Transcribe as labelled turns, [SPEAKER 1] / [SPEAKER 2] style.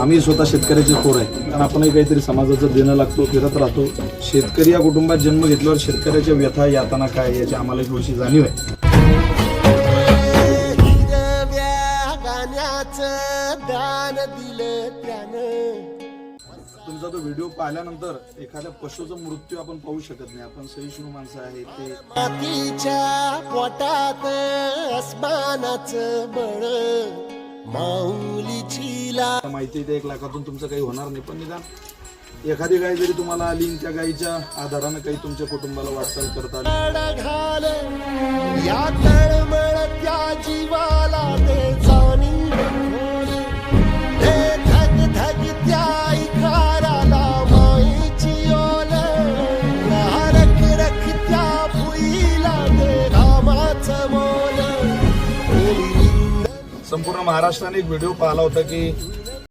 [SPEAKER 1] आम्ही स्वतः शेतकऱ्याचे पोर आहे. कारण आपणही काहीतरी समाजाचं देणं लागतो फिरत राहतो. शेतकरी या कुटुंबात जन्म घेतल्यावर शेतकऱ्याच्या व्यथा यातना काय याची आम्हाला थोडीशी जाणीव आहे.
[SPEAKER 2] दिलं त्यानं
[SPEAKER 1] तुमचा तो व्हिडिओ पाहिल्यानंतर एखाद्या पशुचा मृत्यू आपण पाहू शकत नाही. आपण सहिष्णू माणसं आहे ते
[SPEAKER 2] मातीच्या पोटात अस्मानाचं बळ माऊ दिला
[SPEAKER 1] माहिती आहे त्या एक लाखातून तुमचं काही होणार नाही. पण निदान एखादी गाय जरी तुम्हाला आली त्या गायीच्या आधारानं काही तुमच्या कुटुंबाला वाटचाल करता संपूर्ण महाराष्ट्राने एक व्हिडिओ पाहिला होता की